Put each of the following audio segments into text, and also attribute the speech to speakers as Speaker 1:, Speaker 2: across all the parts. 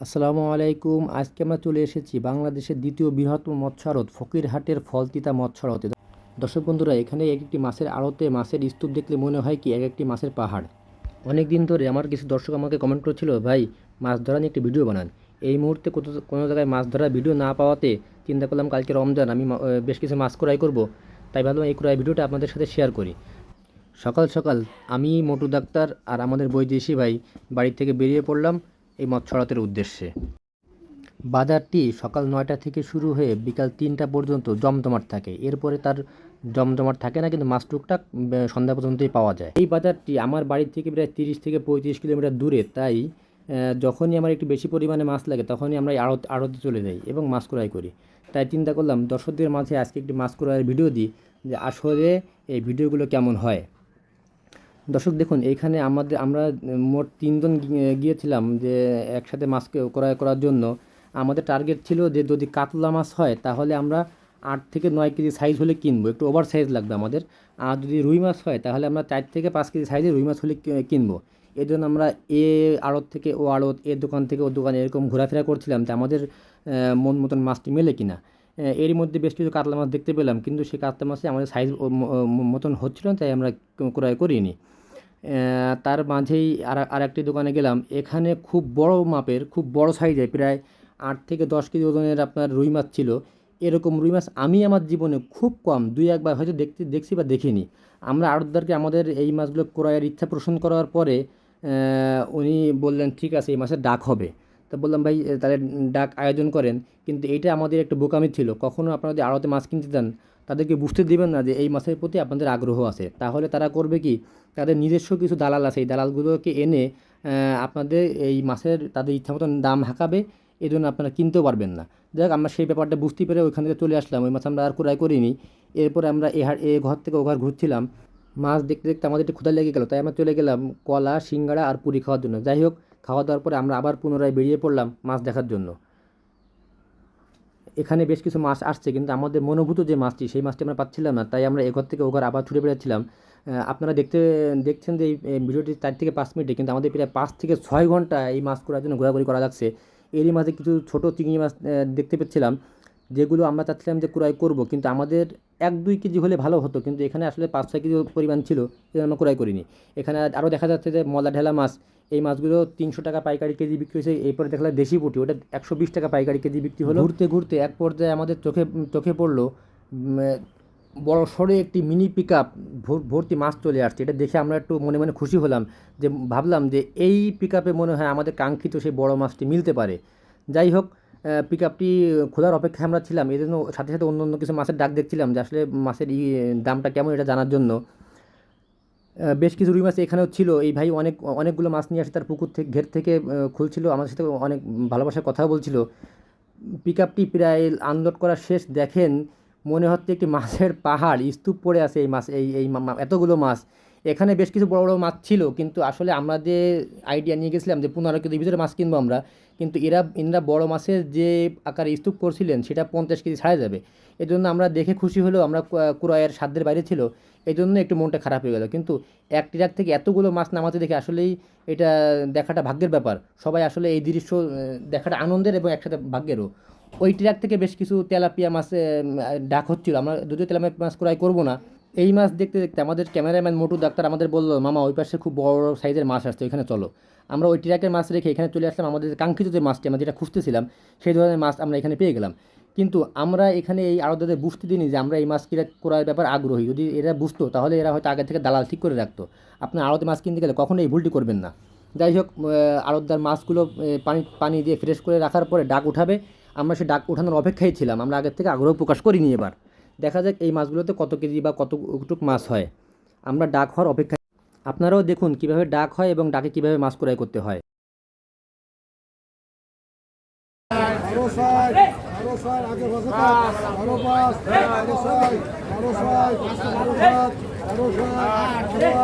Speaker 1: আসসালামু আলাইকুম। আজকে আমরা চলে এসেছি বাংলাদেশের দ্বিতীয় বৃহত্তম মৎস্য আড়ত ফকিরহাটের ফলতিতা মৎস্য আড়তে দর্শক বন্ধুরা, এখানে এক একটি মাছের আড়তে মাছের স্তূপ দেখলে মনে হয় কি এক একটি মাছের পাহাড়। অনেক দিন ধরে আমার কিছু দর্শক আমাকে কমেন্ট করেছিল, ভাই, মাছ ধরা নিয়ে একটি ভিডিও বানান। এই মুহূর্তে কোথাও কোনো জায়গায় মাছ ধরার ভিডিও না পাওয়াতে চিন্তা করলাম, কালকে রমজান, আমি বেশ কিছু মাছ ক্রয় করব। তাই ভাবলাম এই ক্রয় ভিডিওটা আপনাদের সাথে শেয়ার করি। সকাল সকাল আমি মোটু ডাক্তার আর আমাদের বৈদেশি ভাই বাড়ি থেকে বেরিয়ে পড়লাম। এই মৎস্যড়াতের উদ্দেশ্যে। বাজারটি সকাল নয়টা থেকে শুরু হয়ে বিকাল তিনটা পর্যন্ত জমজমাট থাকে। এরপরে তার জমজমাট থাকে না, কিন্তু মাছ টুকটাক সন্ধ্যা পর্যন্তই পাওয়া যায়। এই বাজারটি আমার বাড়ি থেকে প্রায় তিরিশ থেকে পঁয়ত্রিশ কিলোমিটার দূরে, তাই যখনই আমার একটু বেশি পরিমাণে মাছ লাগে, তখনই আমরা আড়ত, আড়তে চলে যাই এবং মাছ ক্রয় করি। তাই চিন্তা করলাম, দর্শকদের মাঝে আজকে একটি মাছ ক্রয়ের ভিডিও দিই, যে আসলে এই ভিডিওগুলো কেমন হয়। দর্শক, দেখুন, এইখানে আমাদের, আমরা মোট তিনজন গিয়েছিলাম যে একসাথে মাছ ক্রয় করার জন্য। আমাদের টার্গেট ছিল যে যদি কাতলা মাছ হয়, তাহলে আমরা আট থেকে নয় কেজি সাইজ হলে কিনবো। একটু ওভার সাইজ লাগবে আমাদের। আর যদি রুই মাছ হয়, তাহলে আমরা চার থেকে পাঁচ কেজি সাইজে রুই মাছ হলে কিনবো। এই জন্য আমরা এ আড়ত থেকে ও আড়ত, এ দোকান থেকে ও দোকানে এরকম ঘোরাফেরা করছিলাম যে আমাদের মন মতন মাছটি মেলে কিনা। এরই মধ্যে বেশ কিছু কাতলা মাছ দেখতে পেলাম, কিন্তু সেই কাতলা মাছে আমাদের সাইজ মতন হচ্ছিল না, তাই আমরা ক্রয় করিনি। তার মাঝেই আর আর একটি দোকানে গেলাম, এখানে খুব বড় মাপের, খুব বড় সাইজে প্রায় আট থেকে দশ কেজি ওজনের আপনার রুই মাছ ছিল। এরকম রুই মাছ আমি আমার জীবনে খুব কম, দুই একবার হয়তো দেখতে, দেখছি বা দেখিনি। আমরা আড়তদারকে আমাদের এই মাছগুলো ক্রয়ের ইচ্ছা পোষণ করার পরে উনি বললেন, ঠিক আছে, এই মাছের ডাক হবে। তা বললাম, ভাই তাহলে ডাক আয়োজন করেন। কিন্তু এইটা আমাদের একটা বোকামি ছিল। কখনও আপনারা যদি আড়তে মাছ কিনতে দেন তাদেরকে বুঝতে দেবেন না যে এই মাছের প্রতি আপনাদের আগ্রহ আছে। তাহলে তারা করবে কি? তাদের নিজস্ব কিছু দালাল আছে। এই দালালগুলোকে এনে আপনাদের এই মাছের তাদের ইচ্ছা মতন দাম হাঁকাবে। এই জন্য আপনারা কিনতেও পারবেন না। যাক, আমরা সেই ব্যাপারটা বুঝতে পেরে ওইখান থেকে চলে আসলাম। ওই মাছ আমরা আর ক্রয় করিনি। এরপরে আমরা এ হাট, এ ঘর থেকে ও ঘর ঘুরছিলাম। মাছ দেখতে দেখতে আমাদের একটু ক্ষুধা লেগে গেল। তাই আমরা চলে গেলাম কলা, সিঙ্গাড়া আর পুরি খাওয়ার জন্য। যাই হোক খাওয়া দাওয়ার পরে আমরা আবার পুনরায় বেরিয়ে পড়লাম মাছ দেখার জন্য। এখানে বেশ কিছু মাছ আসছে, কিন্তু আমাদের মনোভূত যে মাছটি, সেই মাছটি আমরা পাচ্ছিলাম না। তাই আমরা এঘর থেকে ওঘর আবার ছুটে বেড়াচ্ছিলাম। আপনারা দেখতে, দেখছেন যে এই ভিডিওটি চার থেকে পাঁচ মিনিটে, কিন্তু আমাদের প্রায় পাঁচ থেকে ছয় ঘণ্টা এই মাছ করার জন্য ঘোরাঘুরি করা লাগছে। এরই মাঝে কিছু ছোটো চিংড়ি মাছ দেখতে পেয়েছিলাম। যেগুলো আমরা চাচ্ছিলাম যে ক্রয় করব, কিন্তু আমাদের এক দুই কেজি হলে ভালো হতো, কিন্তু এখানে আসলে পাঁচ ছয় কেজি পরিমাণ ছিল জন্য আমরা ক্রয় করিনি। এখানে আরও দেখা যাচ্ছে যে মলা ঢেলা মাছ, এই মাছগুলো তিনশো টাকা পাইকারি কেজি বিক্রি হয়েছে, এরপরে দেখলাম দেশি পুঁটি, ওটা একশো বিশ টাকা পাইকারি কেজি বিক্রি হলো। ঘুরতে ঘুরতে এক পর্যায়ে আমাদের চোখে চোখে পড়ল বড় সড়ে একটি মিনি পিক আপ ভর্তি মাছ চলে আসছে। এটা দেখে আমরা একটু মনে মনে খুশি হলাম, যে ভাবলাম যে এই পিক আপে মনে হয় আমাদের কাঙ্ক্ষিত সেই বড় মাছটি মিলতে পারে। যাই হোক পিক আপটি খোলার অপেক্ষায় আমরা ছিলাম। এই জন্য সাথে সাথে অন্য অন্য কিছু মাছের ডাক দেখছিলাম যে আসলে মাছের ই, দামটা কেমন এটা জানার জন্য। বেশ কিছু রুই মাছ এখানেও ছিল। এই ভাই অনেক, অনেকগুলো মাছ নিয়ে আসে তার পুকুর থেকে ঘের থেকে খুলছিল। আমাদের সাথে অনেক ভালোবাসার কথা বলছিল। পিক আপটি প্রায় আনলোড করা শেষ। দেখেন, মনে হচ্ছে একটি মাছের পাহাড়, স্তূপ পড়ে আছে এই মাছ, এই এই এতগুলো মাছ। এখানে বেশ কিছু বড় বড় মাছ ছিল, কিন্তু আসলে আমরা যে আইডিয়া নিয়ে গেছিলাম যে পনেরো কেজির ভিতরে মাছ কিনবো আমরা, কিন্তু এরা, এনারা বড় মাছের যে আকারে স্তূপ করছিলেন, সেটা পঞ্চাশ কেজি ছাড়া যাবে। এই জন্য আমরা দেখে খুশি হলেও আমরা ক্রয়ের সাধ্যের বাইরে ছিল এই জন্য একটু মনটা খারাপ হয়ে গেল। কিন্তু এক ট্রাক থেকে এতগুলো মাছ নামাতে দেখে আসলেই এটা দেখাটা ভাগ্যের ব্যাপার। সবাই আসলে এই দৃশ্য দেখাটা আনন্দের এবং একসাথে ভাগ্যেরও। ওই ট্রাক থেকে বেশ কিছু তেলাপিয়া মাছ ডাক হচ্ছিল। আমরা যদিও তেলাপিয়া মাছ ক্রয় করব না। এই মাছ দেখতে দেখতে আমাদের ক্যামেরাম্যান মোটু ডাক্তার আমাদের বলল, মামা, ওই পাশে খুব বড় সাইজের মাছ আসছে, ওইখানে চলো। আমরা ওই ট্রাকের মাছ রেখে এখানে চলে আসলাম, আমাদের কাঙ্ক্ষিত যে মাছটি আমরা যেটা খুঁজতেছিলাম, সেই ধরনের মাছ আমরা এখানে পেয়ে গেলাম। কিন্তু আমরা এখানে এই আড়তদাদের বুঝতে দিইনি যে আমরা এই মাছ কিনা করার ব্যাপার আগ্রহী। যদি এরা বুঝতো, তাহলে এরা হয়তো আগে থেকে দালাল ঠিক করে রাখতো। আপনার আড়তে মাছ কিনতে গেলে কখনো এই ভুলটি করবেন না। যাই হোক আড়তদার মাছগুলো পানি পানি দিয়ে ফ্রেশ করে রাখার পরে ডাক উঠাবে। আমরা সেই ডাক উঠানোর অপেক্ষায় ছিলাম। আমরা আগের থেকে আগ্রহ প্রকাশ করিনি এবার। দেখা যাক এই মাছগুলোতে কত কেজি বা কতটুক মাছ হয় আমরা ডাক হওয়ার অপেক্ষা আপনারাও দেখুন কীভাবে ডাক হয় এবং ডাকে কীভাবে মাছ ক্রয় করতে হয়
Speaker 2: বারো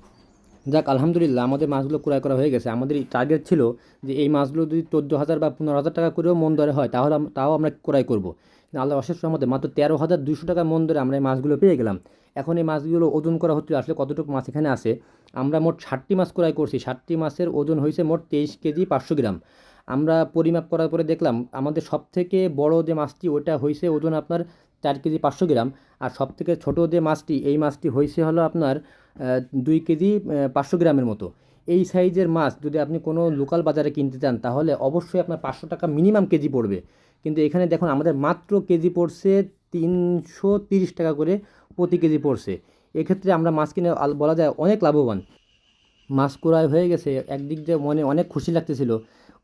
Speaker 1: যাক, আলহামদুলিল্লাহ, আমাদের মাছগুলো ক্রয় করা হয়ে গেছে। আমাদের টার্গেট ছিল যে এই মাছগুলো যদি চোদ্দ হাজার বা পনেরো হাজার টাকা করেও মন দরে হয়, তাহলে তাও আমরা ক্রয় করব। আল্লাহ অশেষ রহমতে মাত্র তেরো হাজার দুশো টাকা মন দরে আমরা এই মাছগুলো পেয়ে গেলাম। এখন এই মাছগুলো ওজন করা হচ্ছে, আসলে কতটুকু মাছ এখানে আছে? আমরা মোট ষাটটি মাছ ক্রয় করছি। ষাটটি মাছের ওজন হয়েছে মোট তেইশ কেজি পাঁচশো গ্রাম। আমরা পরিমাপ করার পরে দেখলাম, আমাদের সব থেকে বড় যে মাছটি ওটা হয়েছে ওজন আপনার চার কেজি পাঁচশো গ্রাম। আর সব থেকে ছোটো যে মাছটি, এই মাছটি হয়েছে হলো আপনার দুই কেজি পাঁচশো গ্রামের মতো। এই সাইজের মাছ যদি আপনি কোনো লোকাল বাজারে কিনতে চান, তাহলে অবশ্যই আপনার পাঁচশো টাকা মিনিমাম কেজি পড়বে। কিন্তু এখানে দেখুন, আমাদের মাত্র কেজি পড়ছে তিনশো তিরিশ টাকা করে প্রতি কেজি পড়ছে। এক্ষেত্রে আমরা মাছ কিনে বলা যায় অনেক লাভবান। মাছ ক্রয় হয়ে গেছে, একদিক দিয়ে মনে অনেক খুশি লাগতেছিল।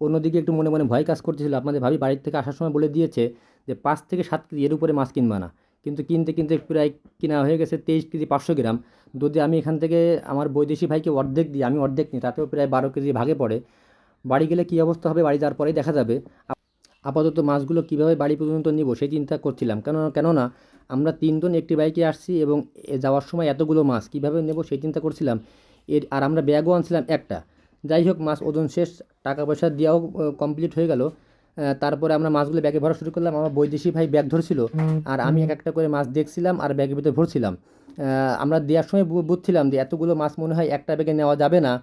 Speaker 1: অন্যদিকে একটু মনে মনে ভয় কাজ করতেছিল। আপনাদের ভাবি বাড়ির থেকে আসার সময় বলে দিয়েছে যে, পাঁচ থেকে সাত কেজি এর উপরে মাছ কিনবা না। কিন্তু কিনতে কিনতে প্রায় কিনা হয়ে গেছে তেইশ কেজি পাঁচশো গ্রাম। যদি আমি এখান থেকে আমার বৈদেশিক ভাইকে অর্ধেক দিই, আমি অর্ধেক নিই, তাতেও প্রায় বারো কেজি ভাগে পড়ে। বাড়ি গেলে কী অবস্থা হবে? বাড়ি যাওয়ার পরেই দেখা যাবে। আপাতত মাছগুলো কীভাবে বাড়ি পর্যন্ত নিব সেই চিন্তা করছিলাম। কেন, কেননা আমরা তিনজন একটি বাইকে আসছি এবং যাওয়ার সময় এতগুলো মাছ কীভাবে নেব সেই চিন্তা করছিলাম। এর, আর আমরা ব্যাগও আনছিলাম একটা। যাই হোক, মাছ ওজন শেষ, টাকা পয়সা দেওয়াও কমপ্লিট হয়ে গেল। তারপরে আমরা মাছগুলো ব্যাগে ভরা শুরু করলাম। আমার বৈদেশিক ভাই ব্যাগ ধরছিল। আর আমি এক একটা করে মাছ দেখছিলাম আর ব্যাগের ভিতরে ভরছিলাম। আমরা দেওয়ার সময় বুঝছিলাম যে এতগুলো মাছ মনে হয় একটা ব্যাগে নেওয়া যাবে না।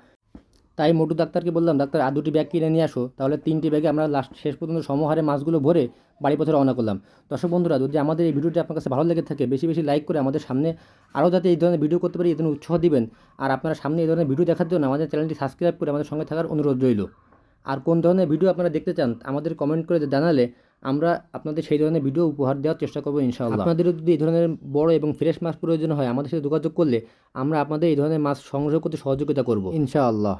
Speaker 1: তাই মোটু ডাক্তারকে বললাম ডাক্তার আর দুটি ব্যাগ কিনে নিয়ে আসো। তাহলে তিনটি ব্যাগে আমরা লাস্ট শেষ পর্যন্ত সমহারে মাছগুলো ভরে বাড়ি পথে রওনা করলাম। দর্শক বন্ধুরা যদি আমাদের এই ভিডিওটি আপনার কাছে ভালো লেগে থাকে বেশি বেশি লাইক করে আমাদের সামনে আরও যাতে এই ধরনের ভিডিও করতে পারি এই ধরনের উৎসাহ দিবেন। আর আপনারা সামনে এই ধরনের ভিডিও দেখার জন্য আমাদের চ্যানেলটি সাবস্ক্রাইব করে আমাদের সঙ্গে থাকার অনুরোধ রইল। আর কোন ধরনের ভিডিও আপনারা দেখতে চান আমাদের কমেন্ট করে জানালে আমরা আপনাদের সেই ধরনের ভিডিও উপহার দেওয়ার চেষ্টা করব ইনশাআল্লাহ। আপনাদের যদি এই ধরনের বড় এবং ফ্রেশ মাছ প্রয়োজন হয় আমাদের সাথে যোগাযোগ করলে আমরা আপনাদের এই ধরনের মাছ সংগ্রহ করতে সহযোগিতা করব। ইনশাআল্লাহ।